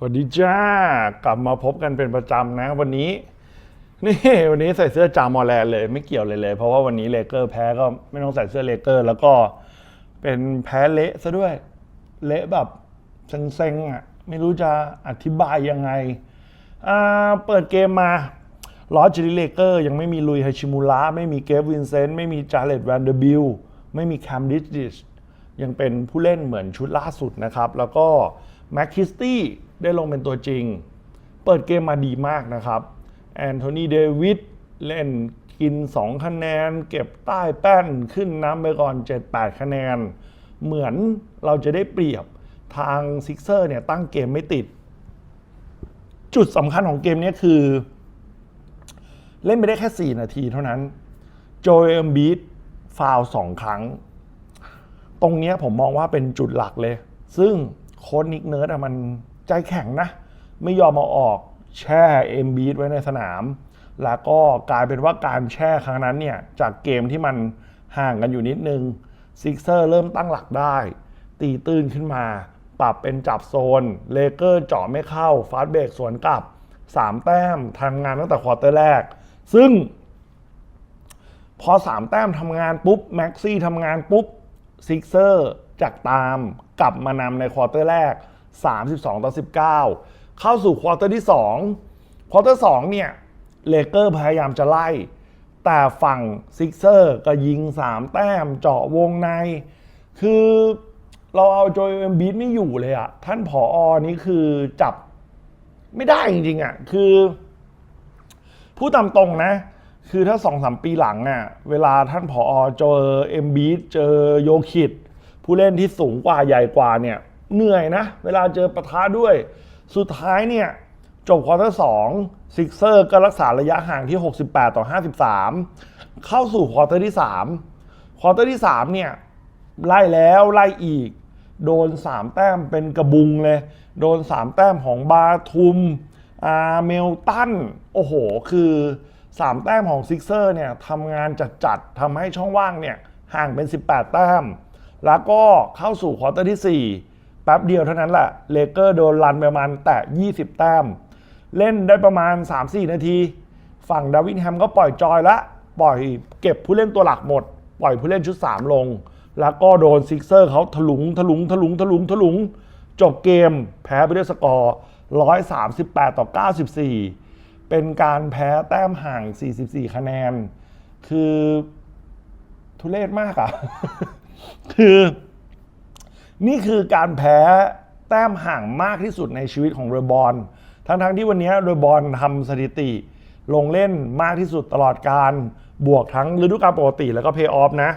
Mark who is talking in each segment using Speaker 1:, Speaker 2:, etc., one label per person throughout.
Speaker 1: สวัสดีจ้ากลับมาพบกันเป็นประจำนะ วันนี้นี่วันนี้ใส่เสื้อจามอแลนเลยไม่เกี่ยวเลยเลย เพราะว่าวันนี้เลเกอร์แพ้ก็ไม่ต้องใส่เสื้อเลเกอร์ แล้วก็เป็นแพ้เละซะด้วย เละแบบเซ็งๆอะไม่รู้จะอธิบายยังไงอ่าเปิดเกมมาลอสจิลิเลเกอร์ยังไม่มีลุยฮาชิมูระไม่มีเกฟวินเซนต์ไม่มีจาเลตแวนเดอร์บิลไม่มีแคมดิชดิชยังเป็นผู้เล่นเหมือนชุดล่าสุดนะครับ แล้วก็ แม็กคิสตี้ได้ลงเป็นตัวจริง เปิดเกมมาดีมากนะครับ แอนโทนีเดวิดเล่นกิน 2 คะแนน เก็บใต้แป้นขึ้นน้ำไปก่อน 7-8 คะแนน เหมือนเราจะได้เปรียบทางซิกเซอร์เนี่ยตั้งเกมไม่ติด จุดสำคัญของเกมนี้คือ เล่นไปได้แค่ 4 นาทีเท่านั้น โจเอมบีทฟาวสองครั้ง ตรงนี้ผมมองว่าเป็นจุดหลักเลย ซึ่ง โค้ชนิกเนิร์ดอะมันใจแข็งนะ ไม่ยอมมาออกแช่เอ็มบีดไว้ในสนาม แล้วก็กลายเป็นว่าการแช่ครั้งนั้นเนี่ย จากเกมที่มันห่างกันอยู่นิดนึงซิกเซอร์เริ่มตั้งหลักได้ ตีตื้นขึ้นมา ปรับเป็นจับโซน เลเกอร์เจาะไม่เข้า ฟาสต์เบรกสวนกลับ 3 แต้มทำงานตั้งแต่ควอเตอร์แรก ซึ่ง พอ 3 แต้มทำงานปุ๊บ แม็กซี่ทำงานปุ๊บซิกเซอร์ จากตามกลับมานำในควอเตอร์แรก 32 ต่อ 19 เข้าสู่ควอเตอร์ที่ 2 ควอเตอร์2เนี่ยเลเกอร์พยายามจะไล่ แต่ฝั่งซิกเซอร์ก็ยิง 3 แต้มเจาะวงใน คือเราเอาโจเอ็มบีทไม่อยู่เลยอะท่านผออนี่คือจับไม่ได้จริงๆอะคือพูดตามตรงนะ คือถ้าสองสามปีหลังอะ เวลาท่านผอเจอเอ็มบีเจอโยคิด ผู้เล่นที่สูงกว่าใหญ่กว่าเนี่ยเหนื่อยนะ เวลาเจอปะทะด้วย สุดท้ายเนี่ยจบควอเตอร์สองซิกเซอร์ก็รักษาระยะห่างที่ 68 ต่อ 53 เข้าสู่ควอเตอร์ที่ 3 ควอเตอร์ที่ 3 เนี่ย ไล่แล้วไล่อีก โดน 3 แต้มเป็นกระบุงเลย โดน 3 แต้มของบาทุม อาเมลตัน โอ้โห คือ 3 แต้มของซิกเซอร์เนี่ยทำงานจัดๆทำให้ช่องว่างเนี่ย ห่างเป็น 18 แต้ม แล้วก็เข้าสู่ควอเตอร์ที่ 4 แป๊บเดียวเท่านั้นแหละเลเกอร์โดนรันประมาณแต่ 20 แต้ม เล่นได้ประมาณ 3-4 นาที ฝั่งดาวินแฮมก็ปล่อยจอยละ ปล่อยเก็บผู้เล่นตัวหลักหมด ปล่อยผู้เล่นชุด 3 ลง แล้วก็โดนซิกเซอร์เขาถลุงถลุงถลุงถลุงถลุง จบเกมแพ้ไปด้วยสกอร์ 138 ต่อ 94 เป็นการแพ้แต้มห่าง 44 คะแนน คือทุเรศมากอะ คือนี่คือการแพ้แต้มห่างมากที่สุดในชีวิตของเรบอลทั้งๆที่วันนี้เรบอลทำสถิติ ลงเล่นมากที่สุดตลอดการบวกทั้งฤดูกาลปกติแล้วก็เพย์ออฟนะ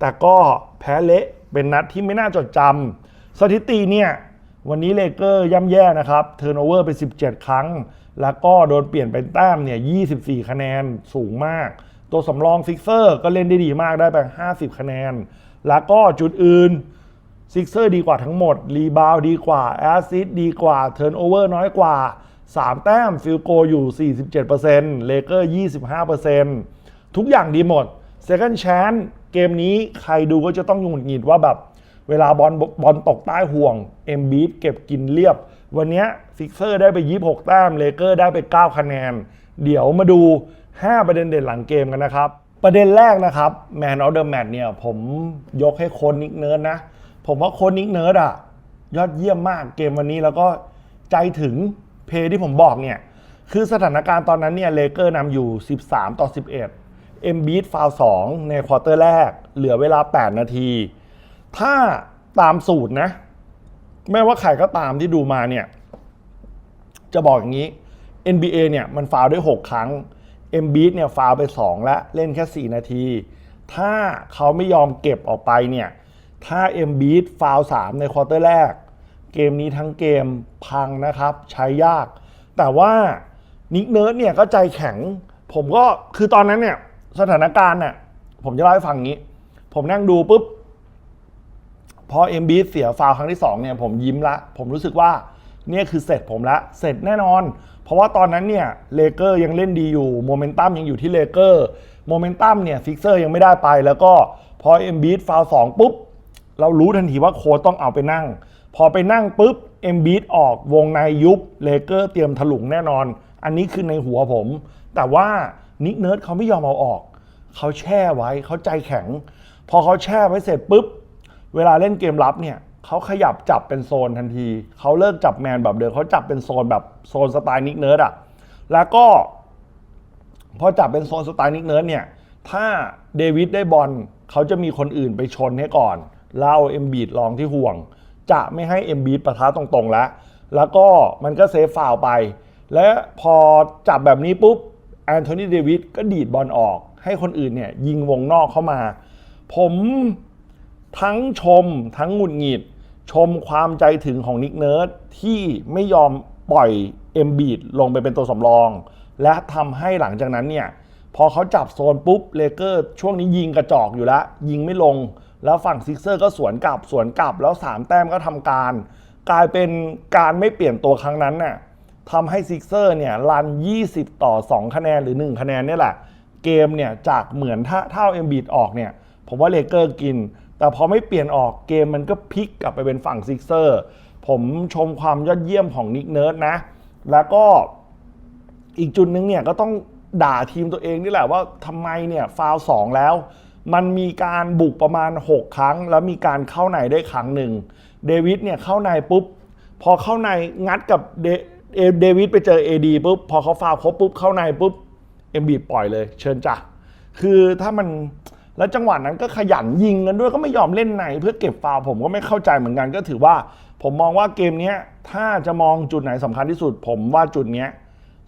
Speaker 1: แต่ก็แพ้เละเป็นนัดที่ไม่น่าจดจำสถิติเนี่ย วันนี้เลเกอร์ย่ำแย่นะครับเทิร์โอเวอร์ไป 17 ครั้ง แล้วก็โดนเปลี่ยนเป็นแต้มเนี่ย 24 คะแนนสูงมาก ตัวสำรองซิกเซอร์ก็เล่นได้ดีมากได้ไป 50 คะแนน แล้วก็จุดอื่นซิกเซอร์ดีกว่าทั้งหมด รีบาวดีกว่า แอสซิสดีกว่า เทิร์นโอเวอร์น้อยกว่า 3 แต้ม ฟิลโกอยู่ 47%เลเกอร์ 25%ทุกอย่างดีหมด Second Chance เกมนี้ใครดูก็จะต้องหงุดหงิดว่าแบบ เวลาบอลบอลตกใต้ห่วงเอ็มบีเก็บกินเรียบ วันนี้ซิกเซอร์ได้ไป 26 แต้มเลเกอร์ได้ไป 9 คะแนน เดี๋ยวมาดู 5 ประเด็นเด่นหลังเกมกันนะครับ ประเด็นแรกนะครับ Man of the Match เนี่ยผมยกให้โคนนิกเนิร์ดนะ ผมว่าโคนนิกเนิร์ดอะยอดเยี่ยมมากเกมวันนี้แล้วก็ใจถึงเพย์ที่ผมบอกเนี่ย คือสถานการณ์ตอนนั้นเนี่ยเลเกอร์นำอยู่ 13 ต่อ 11เอ็มบีทฟาว2ในควอเตอร์แรก เหลือเวลา 8 นาที ถ้าตามสูตรนะไม่ว่าใครก็ตามที่ดูมาเนี่ย จะบอกอย่างนี้ NBA เนี่ยมันฟาวได้ 6 ครั้ง m b เนี่ยฟาวไป 2 แล้วเล่นแค่ 4 นาที ถ้าเขาไม่ยอมเก็บออกไปเนี่ย ถ้า m b ฟาว3ในควอเตอร์แรก เกมนี้ทั้งเกมพังนะครับ ใช้ยาก แต่ว่านิกเนิร์ดเนี่ยก็ใจแข็ง ผมก็คือตอนนั้นเนี่ยสถานการณ์เนี่ยผมจะเล่าให้ฟังงี้ ผมนั่งดูปุ๊บ พอ MB เสียฟาวครั้งที่2เนี่ยผมยิ้มละ ผมรู้สึกว่า เนี่ยคือเสร็จผมละเสร็จแน่นอน เพราะว่าตอนนั้นเนี่ยเลเกอร์ยังเล่นดีอยู่โมเมนตัมยังอยู่ที่เลเกอร์โมเมนตัมเนี่ยฟิกเซอร์ยังไม่ได้ไป แล้วก็พอ MB ฟาวสองปุ๊บ เรารู้ทันทีว่าโค้ชต้องเอาไปนั่ง พอไปนั่งปุ๊บเอ็มบีดออกวงในยุบเลเกอร์เตรียมถลุงแน่นอน อันนี้คือในหัวผม แต่ว่านิกเนิร์ดเขาไม่ยอมเอาออก เขาแช่ไว้เขาใจแข็ง พอเขาแช่ไว้เสร็จปุ๊บ เวลาเล่นเกมรับเนี่ย เขาขยับจับเป็นโซนทันที เขาเลิกจับแมนแบบเดิมเขาจับเป็นโซนแบบโซนสไตล์นิกเนิร์ดอะแล้วก็ พอจับเป็นโซนสไตล์นิกเนิร์ดเนี่ย ถ้าเดวิดได้บอลเขาจะมีคนอื่นไปชนให้ก่อนแล้วเอาเอ็มบีดลองที่ห่วง จะไม่ให้เอ็มบีดปะทะตรงๆแล้ว แล้วก็มันก็เซฟฟาวล์ไป และพอจับแบบนี้ปุ๊บแอนโทนีเดวิดก็ดีดบอลออก ให้คนอื่นเนี่ยยิงวงนอกเข้ามา ผมทั้งชมทั้งหงุดหงิด ชมความใจถึงของนิกเนิร์ดที่ไม่ยอมปล่อยเอ็มบีดลงไปเป็นตัวสำรอง และทำให้หลังจากนั้นเนี่ยพอเขาจับโซนปุ๊บเลเกอร์ช่วงนี้ยิงกระจอกอยู่แล้ว ยิงไม่ลง แล้วฝั่งซิกเซอร์ก็สวนกลับสวนกลับแล้ว 3 แต้มก็ทำการ กลายเป็นการไม่เปลี่ยนตัวครั้งนั้นน่ะทำให้ซิกเซอร์เนี่ยรัน 20 ต่อ 2 คะแนนหรือ 1 คะแนนเนี่ยแหละ เกมเนี่ยจากเหมือนถ้าเท่าเอ็มบีดออกเนี่ยผมว่าเลเกอร์กิน แต่พอไม่เปลี่ยนออกเกมมันก็พลิกกลับไปเป็นฝั่งซิกเซอร์ผมชมความยอดเยี่ยมของนิกเนิร์ดนะ แล้วก็อีกจุดหนึ่งเนี่ยก็ต้องด่าทีมตัวเองนี่แหละว่าทำไมเนี่ยฟาวสองแล้ว มันมีการบุกประมาณ 6 ครั้ง แล้วมีการเข้าในได้ครั้งหนึ่งเดวิดเนี่ยเข้าในปุ๊บ พอเข้าในงัดกับเดเอเดวิดไปเจอ AD ปุ๊บ พอเขาฟาวครบปุ๊บเข้าในปุ๊บเอ็มบีปล่อยเลย เชิญจ้ะคือถ้ามัน แล้วจังหวะนั้นก็ขยันยิงกันด้วยก็ไม่ยอมเล่นในเพื่อเก็บฟาวผมก็ไม่เข้าใจเหมือนกันก็ถือว่า ผมมองว่าเกมนี้ถ้าจะมองจุดไหนสำคัญที่สุด ผมว่าจุดนี้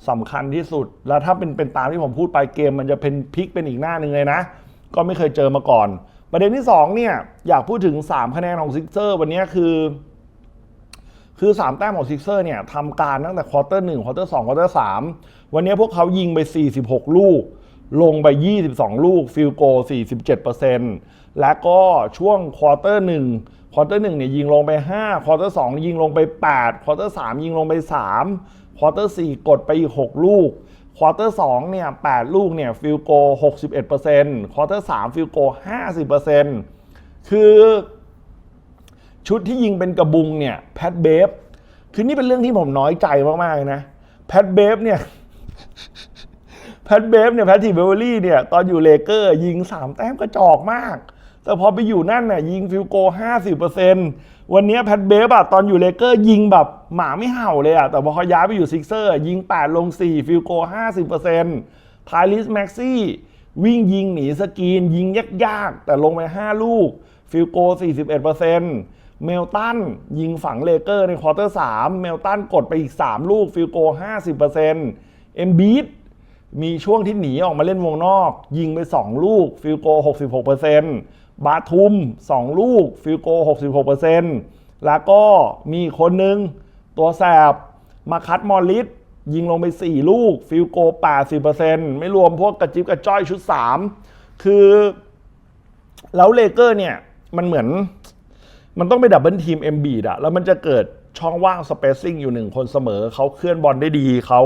Speaker 1: สำคัญที่สุด แล้วถ้าเป็นเป็นตามที่ผมพูดไปเกม มันจะเป็นพลิกเป็นอีกหน้าหนึ่งเลยนะ ก็ไม่เคยเจอมาก่อน ประเด็นที่2เนี่ยอยากพูดถึง 3 คะแนนของซิกเซอร์วันนี้คือ คือ 3 แต้มของซิกเซอร์เนี่ยทำการตั้งแต่ควอเตอร์หนึ่งควอเตอร์สองควอเตอร์สามวันนี้พวกเขายิงไป 46 ลูก ลงไป 22 ลูกฟิลโก 47%และก็ช่วงควอเตอร์หนึ่งควอเตอร์หนึ่งเนี่ยยิงลงไป 5 ควอเตอร์สองยิงลงไป 8 ควอเตอร์สามยิงลงไป 3 ควอเตอร์สี่กดไปอีก 6 ลูก ควอเตอร์สองเนี่ย 8 ลูกเนี่ยฟิลโก 61%ควอเตอร์สามฟิลโก 50%คือชุดที่ยิงเป็นกระบุงเนี่ยแพทเบฟคือนี่เป็นเรื่องที่ผมน้อยใจมาก ๆ นะ แพทเบฟเนี่ย แพทเบฟเนี่ยแพททีเบเวอรี่เนี่ยตอนอยู่เลเกอร์ยิง 3 แต้มกระจอกมาก แต่พอไปอยู่นั่นน่ะยิงฟิลโก 50%วันนี้แพทเบฟอะตอนอยู่เลเกอร์ยิงแบบหมาไม่เห่าเลยอะแต่พอเขาย้ายไปอยู่ซิกเซอร์ยิง 8 ลง 4 ฟิลโก 50%ไทลิสแม็กซี่วิ่งยิงหนีสกรีน ยิงยากๆ แต่ลงไป 5 ลูก ฟิลโก 41%เมลตันยิงฝังเลเกอร์ในควอเตอร์ 3 เมลตันกดไปอีก 3 ลูก ฟิลโก 50%เอ็มบีท มีช่วงที่หนีออกมาเล่นวงนอก ยิงไป 2 ลูกฟิลโก 66%บาทุม 2 ลูกฟิลโก 66%แล้วก็มีคนหนึ่งตัวแสบมาคัดมอลลิสยิงลงไป 4 ลูกฟิลโก 80%ไม่รวมพวกกระจิบกระจ้อยชุด 3 คือแล้วเลเกอร์เนี่ย มันเหมือน มันต้องไปดับเบิลทีมเอ็มบีดอะแล้วมันจะเกิด ช่องว่างสเปซซิ่งอยู่หนึ่งคนเสมอ เขาเคลื่อนบอลได้ดี เขา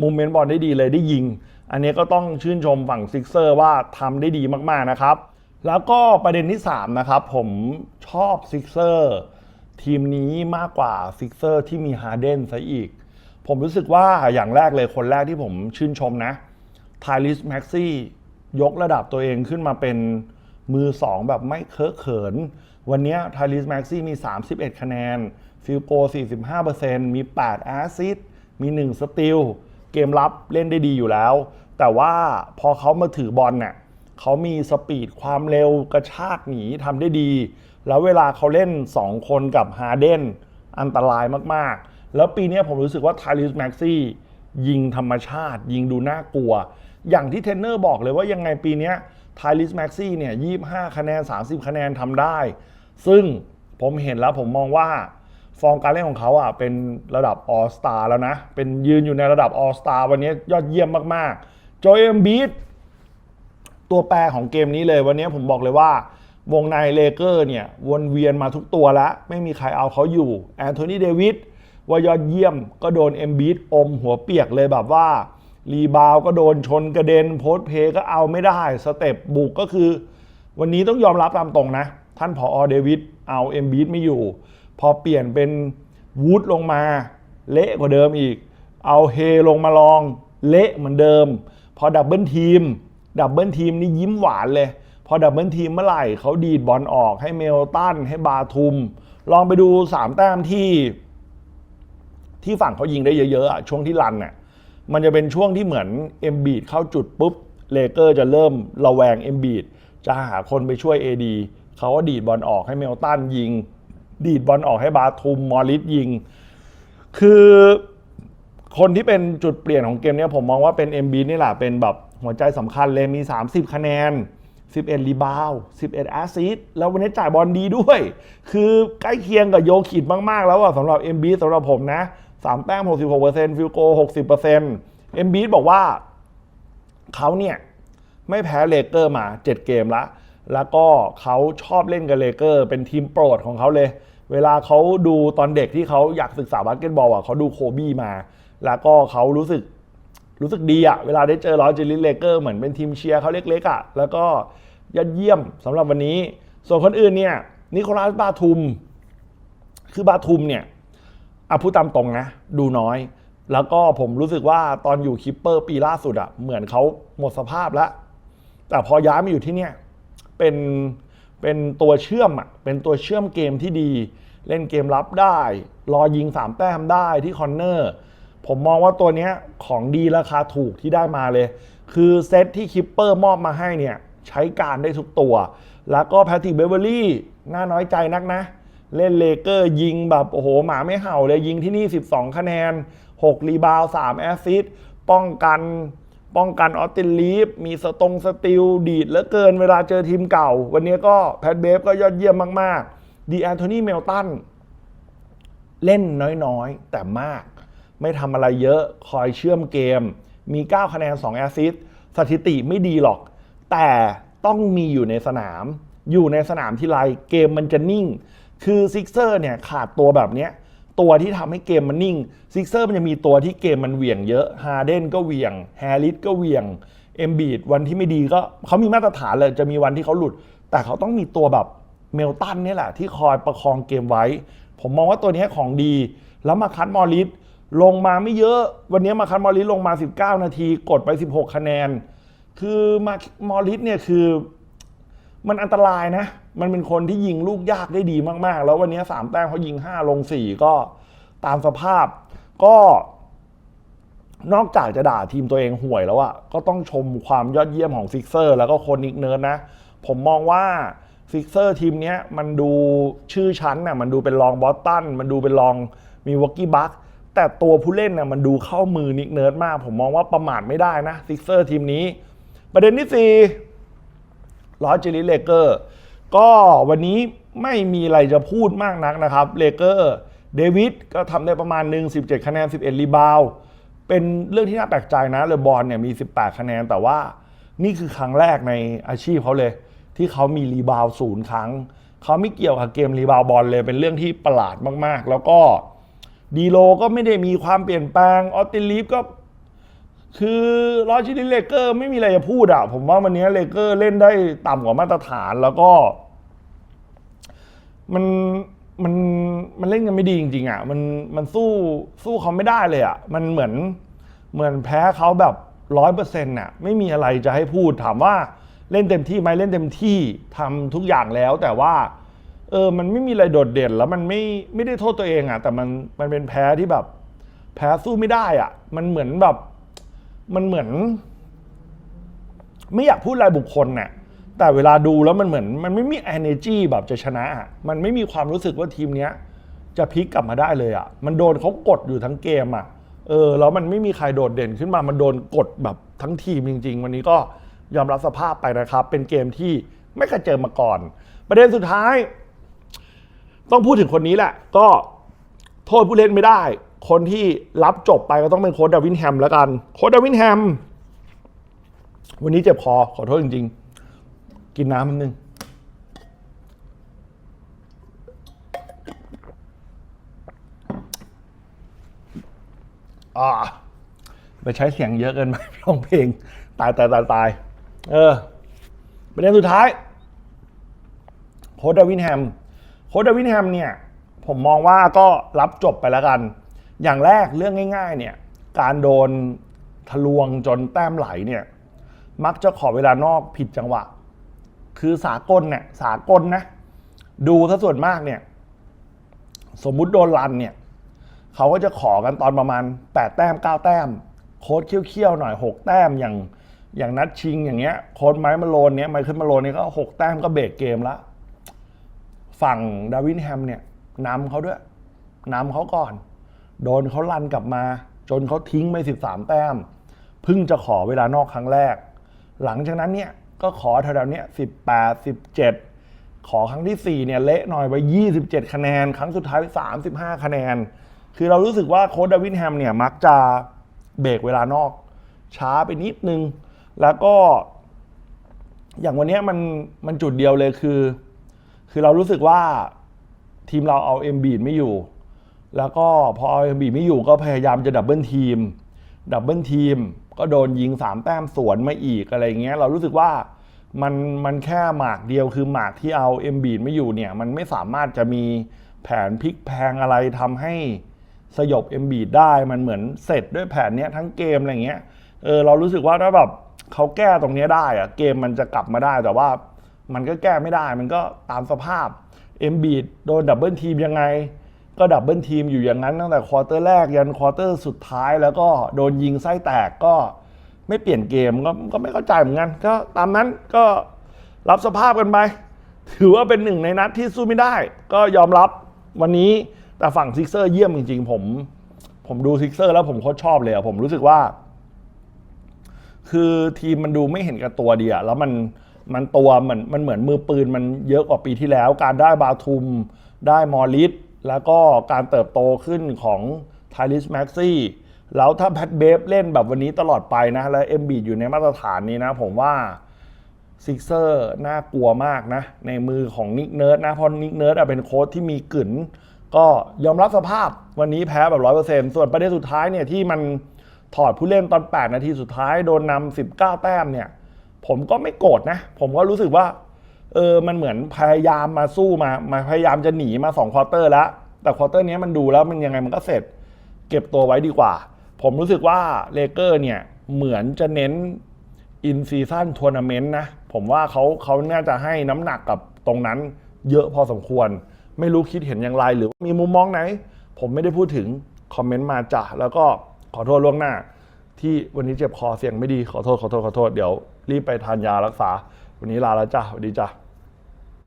Speaker 1: มูเมนต์บอลได้ดีเลยได้ยิง อันนี้ก็ต้องชื่นชมฝั่งซิกเซอร์ว่าทำได้ดีมากๆนะครับ แล้วก็ประเด็นที่ 3 นะครับ ผมชอบซิกเซอร์ทีมนี้มากกว่าซิกเซอร์ที่มีฮาร์เดนซะอีก ผมรู้สึกว่าอย่างแรกเลยคนแรกที่ผมชื่นชมนะไทลิสแม็กซี่ยกระดับตัวเองขึ้นมาเป็นมือ2แบบไม่เคอะเขิน วันนี้ไทลิสแม็กซี่มี 31 คะแนน ฟิลโก 45%มี 8 แอสซิสต์มี 1 สติล เกมรับเล่นได้ดีอยู่แล้ว แต่ว่าพอเขามาถือบอลเนี่ยเขามีสปีดความเร็วกระชากหนีทำได้ดี แล้วเวลาเขาเล่น 2 คนกับฮาเดนอันตรายมากๆ แล้วปีนี้ผมรู้สึกว่าไทลิสแม็กซี่ยิงธรรมชาติ ยิงดูน่ากลัว อย่างที่เทนเนอร์บอกเลยว่ายังไงปีนี้ไทลิสแม็กซี่เนี่ย25 คะแนน 30 คะแนนทำได้ ซึ่งผมเห็นแล้วผมมองว่าฟอร์มการเล่นของเขาอะเป็นระดับออสตาแล้วนะ เป็นยืนอยู่ในระดับออสตาวันนี้ยอดเยี่ยมมากๆโจเอมบีทตัวแปรของเกมนี้เลยวันนี้ผมบอกเลยว่า วงในเลเกอร์เนี่ยวนเวียนมาทุกตัวแล้ว ไม่มีใครเอาเขาอยู่แอนโทนีเดวิดว่ายอดเยี่ยมก็โดนเอมบีทอมหัวเปียกเลยแบบว่ารีบาวก็โดนชนกระเด็นโพสเพย์ก็เอาไม่ได้สเต็ปบุกก็คือ วันนี้ต้องยอมรับตามตรงนะ ท่านผอเดวิดเอาเอ็มบีทไม่อยู่ พอเปลี่ยนเป็นวูดลงมา เละกว่าเดิมอีก เอาเฮลงมาลอง เละเหมือนเดิม พอดับเบิลทีม ดับเบิลทีมนี่ยิ้มหวานเลย พอดับเบิลทีมเมื่อไหร่เขาดีดบอลออกให้เมลตันให้บาทุม ลองไปดูสามแต้มที่ ที่ฝั่งเขายิงได้เยอะๆช่วงที่รันน่ะมันจะเป็นช่วงที่เหมือนเอ็มบีดเข้าจุดปุ๊บเลเกอร์จะเริ่มระแวงเอ็มบีดจะหาคนไปช่วย AD เขาก็ดีดบอลออกให้เมลตันยิง ดีดบอลออกให้บาทุมมอริสยิง คือคนที่เป็นจุดเปลี่ยนของเกมนี้ผมมองว่าเป็น MB นี่แหละเป็นแบบหัวใจสำคัญเลยมี 30 คะแนน 11 รีบาว 11 แอสซิสต์แล้ววันนี้จ่ายบอลดีด้วย คือใกล้เคียงกับโยคิดมาก ๆ แล้วอะสำหรับ MB สำหรับผมนะ 3 แต้ม 66%ฟิลโก 60% MB บอกว่าเขาเนี่ย ไม่แพ้เลเกอร์มา 7 เกมละ แล้วก็เขาชอบเล่นกับเลเกอร์ เป็นทีมโปรดของเขาเลย เวลาเขาดูตอนเด็กที่เขาอยากศึกษาบาสเกตบอลอะเขาดูโคบี้มา แล้วก็เขารู้สึกรู้สึกดีอะ เวลาได้เจอลอสเจลิสเลเกอร์เหมือนเป็นทีมเชียร์เขาเล็กๆอะ แล้วก็ยอดเยี่ยมสำหรับวันนี้ ส่วนคนอื่นเนี่ยนิโคลัสบาทุม คือบาทุมเนี่ยอะพูดตามตรงนะ ดูน้อย แล้วก็ผมรู้สึกว่าตอนอยู่คิปเปอร์ปีล่าสุดอะ เหมือนเขาหมดสภาพแล้ว แต่พอย้ายมาอยู่ที่เนี่ย เป็นเป็นตัวเชื่อมอะเป็นตัวเชื่อมเกมที่ดี เล่นเกมรับได้ รอยิงสามแต้มได้ที่คอนเนอร์ผมมองว่าตัวเนี้ยของดีราคาถูกที่ได้มาเลย คือเซตที่คิปเปอร์มอบมาให้เนี่ยใช้การได้ทุกตัว แล้วก็แพทริกเบเวอรี่น่าน้อยใจนักนะ เล่นเลเกอร์ยิงแบบโอ้โห หมาไม่เห่าเลยยิงที่นี่ 12 คะแนน 6 รีบาว 3 แอสซิสต์ป้องกัน ป้องกันออสตินลีฟมีสตงสติลดีดเหลือเกินเวลาเจอทีมเก่า วันนี้ก็แพทเบฟก็ยอดเยี่ยมมากๆดีแอนโทนีเมลตันเล่นน้อยๆ แต่มาก ไม่ทำอะไรเยอะคอยเชื่อมเกม มี 9 คะแนน 2 แอสซิสสถิติไม่ดีหรอก แต่ต้องมีอยู่ในสนาม อยู่ในสนามที่ไรเกมมันจะนิ่ง คือซิกเซอร์เนี่ยขาดตัวแบบเนี้ย ตัวที่ทำให้เกมมันนิ่งซิกเซอร์มันจะมีตัวที่เกมมันเหวี่ยงเยอะฮาเดนก็เหวี่ยงแฮร์ริสก็เหวี่ยงเอมบีดวันที่ไม่ดีก็เขามีมาตรฐานเลยจะมีวันที่เขาหลุด แต่เขาต้องมีตัวแบบเมลตันนี่แหละ ที่คอยประคองเกมไว้ ผมมองว่าตัวนี้ของดี แล้วมาคัดมอริสลงมาไม่เยอะ วันนี้มาคัดมอริสลงมา 19 นาที กดไป 16 คะแนน คือมามอริสเนี่ยคือ มันอันตรายนะ มันเป็นคนที่ยิงลูกยากได้ดีมากๆ แล้ววันนี้3แต้มเขายิง5ลง4ก็ตามสภาพ ก็นอกจากจะด่าทีมตัวเองห่วยแล้วอะก็ต้องชมความยอดเยี่ยมของซิกเซอร์แล้วก็คนนิกเนิร์ดนะ ผมมองว่าซิกเซอร์ทีมนี้มันดูชื่อชั้นน่ะมันดูเป็นรองบอสตัน มันดูเป็นรองมีวอกกี้บัคแต่ตัวผู้เล่นน่ะมันดูเข้ามือนิกเนิร์ดมาก ผมมองว่าประมาทไม่ได้นะซิกเซอร์ทีมนี้ ประเด็นที่สี่ลอสเจลิเลเกอร์ ก็วันนี้ไม่มีอะไรจะพูดมากนักนะครับเลเกอร์เดวิดก็ทำได้ประมาณหนึ่ง17 คะแนน 11 รีบาวเป็นเรื่องที่น่าแปลกใจนะเลบอลเนี่ยมี 18 คะแนน แต่ว่านี่คือครั้งแรกในอาชีพเขาเลย ที่เขามีรีบาวศูนย์ครั้ง เขาไม่เกี่ยวกับเกมรีบาวบอลเลยเป็นเรื่องที่ประหลาดมากๆ แล้วก็ดีโลก็ไม่ได้มีความเปลี่ยนแปลงออสตินลีฟก็ คือลอชิลิเลเกอร์ไม่มีอะไรจะพูดอะผมว่าวันนี้เลเกอร์เล่นได้ต่ำกว่ามาตรฐานแล้วก็ มันมันมันเล่นกันไม่ดีจริงๆอะมันมันสู้สู้เขาไม่ได้เลยอะมันเหมือนเหมือนแพ้เขาแบบร้อยเปอร์เซ็นต์อะไม่มีอะไรจะให้พูดถามว่าเล่นเต็มที่ไหมเล่นเต็มที่ทำทุกอย่างแล้ว แต่ว่า เออมันไม่มีอะไรโดดเด่น แล้วมันไม่ไม่ได้โทษตัวเองอะแต่มันมันเป็นแพ้ที่แบบ แพ้สู้ไม่ได้อะ มันเหมือนแบบ มันเหมือน ไม่อยากพูดรายบุคคลน่ะ แต่เวลาดูแล้วมันเหมือนมันไม่มี energy แบบจะชนะ มันไม่มีความรู้สึกว่าทีมเนี้ยจะพลิกกลับมาได้เลยอะ มันโดนเขากดอยู่ทั้งเกมอะ เออแล้วมันไม่มีใครโดดเด่นขึ้นมา มันโดนกดแบบทั้งทีมจริง ๆ วันนี้ก็ยอมรับสภาพไปนะครับ เป็นเกมที่ไม่เคยเจอมาก่อน ประเด็นสุดท้าย ต้องพูดถึงคนนี้แหละ ก็โทษผู้เล่นไม่ได้ คนที่รับจบไปก็ต้องเป็นโค้ดดาวินแฮมแล้วกัน โค้ดดาวินแฮมวันนี้เจ็บคอขอโทษจริง ๆ กินน้ำมันนึง อ่าไปใช้เสียงเยอะเกินไปร้องเพลง ตายตายตายตายเออประเด็นสุดท้ายโค้ดดาวินแฮมโค้ดดาวินแฮมเนี่ยผผมมองว่าก็รับจบไปแล้วกัน อย่างแรกเรื่องง่าย ๆ เนี่ย การโดนทะลวงจนแต้มไหลเนี่ย มักจะขอเวลานอกผิดจังหวะ คือสากลเนี่ยสากลนะ ดูซะส่วนมากเนี่ย สมมุติโดนรันเนี่ย เขาก็จะขอกันตอนประมาณ 8 แต้ม 9 แต้ม โค้ดเคี้ยวๆหน่อย 6 แต้มอย่างอย่างนัดชิงอย่างเงี้ยโค้ดไม้มาโลนเนี้ยไมเคิลมาโลนเนี่ยก็ 6 แต้มก็เบรกเกมละฝั่งดาวินแฮมเนี่ยนำเขาด้วยนำเขาก่อน โดนเขาลันกลับมา จนเขาทิ้งไป 13 แต้ม เพิ่งจะขอเวลานอกครั้งแรก หลังจากนั้นเนี่ย ก็ขอแถวๆเนี้ย18 17ขอครั้งที่ 4 เนี่ย เละหน่อยไป 27 คะแนน ครั้งสุดท้าย 35 คะแนน คือเรารู้สึกว่าโค้ดดาวินแฮมเนี่ย มักจะเบรกเวลานอก ช้าไปนิดนึง แล้วก็ อย่างวันนี้มันมันจุดเดียวเลยคือ คือเรารู้สึกว่าทีมเราเอาเอ็มบีดไม่อยู่ แล้วก็พอเอาเอ็มบีไม่อยู่ก็พยายามจะดับเบิลทีมดับเบิลทีมก็โดนยิงสามแต้มสวนมาอีกอะไรเงี้ยเรารู้สึกว่า มันมันแค่หมากเดียวคือหมากที่เอาเอ็มบีดไม่อยู่เนี่ย มันไม่สามารถจะมีแผนพลิกแพงอะไรทำให้สยบเอ็มบีดได้มันเหมือนเสร็จด้วยแผนเนี้ยทั้งเกมอะไรเงี้ยเออเรารู้สึกว่าถ้าแบบเขาแก้ตรงเนี้ยได้อะเกมมันจะกลับมาได้แต่ว่ามันก็แก้ไม่ได้มันก็ตามสภาพเอ็มบีดโดนดับเบิลทีมยังไง ก็ดับเบิลทีมอยู่อย่างนั้นตั้งแต่ควอเตอร์แรกยันควอเตอร์สุดท้าย แล้วก็โดนยิงไส้แตกก็ ไม่เปลี่ยนเกมก็ก็ไม่เข้าใจเหมือนกันก็ตามนั้นก็รับสภาพกันไป ถือว่าเป็นหนึ่งในนัดที่สู้ไม่ได้ ก็ยอมรับวันนี้แต่ฝั่งซิกเซอร์เยี่ยมจริง ๆ ผม ผมดูซิกเซอร์แล้วผมโคตรชอบเลยอะผมรู้สึกว่า คือทีมมันดูไม่เห็นกับตัวดีอะแล้วมันมันตัวเหมือนมันเหมือนมือปืนมันเยอะกว่าปีที่แล้ว การได้บาทุมได้มอริสแล้วก็การเติบโตขึ้นของไทลิสแม็กซี่ แล้วถ้าแพทเบฟเล่นแบบวันนี้ตลอดไปนะ และเอ็มบีอยู่ในมาตรฐานนี้นะ ผมว่าซิกเซอร์น่ากลัวมากนะ ในมือของนิกเนิร์ดนะเพราะนิกเนิร์ดเป็นโค้ชที่มีกึ๋นก็ยอมรับสภาพวันนี้แพ้แบบร้อยเปอร์เซ็นต์ส่วนประเด็นสุดท้ายเนี่ยที่มันถอดผู้เล่นตอน 8 นาทีสุดท้ายโดนนำ19 แต้มเนี่ย ผมก็ไม่โกรธนะ ผมก็รู้สึกว่า เออมันเหมือนพยายามมาสู้มามาพยายามจะหนีมา2ควอเตอร์แล้ว แต่ควอเตอร์นี้มันดูแล้วมันยังไงมันก็เสร็จ เก็บตัวไว้ดีกว่า ผมรู้สึกว่าเลเกอร์เนี่ยเหมือนจะเน้นอินซีซันทัวร์นาเมนต์นะ ผมว่าเขาเขาน่าจะให้น้ำหนักกับตรงนั้นเยอะพอสมควร ไม่รู้คิดเห็นอย่างไร หรือมีมุมมองไหน ผมไม่ได้พูดถึงคอมเมนต์มาจ้ะแล้วก็ขอโทษล่วงหน้า ที่วันนี้เจ็บคอเสียงไม่ดีขอโทษขอโทษขอโทษเดี๋ยวรีบไปทานยารักษา วันนี้ลาแล้วจ้ะสวัสดีจ้ะ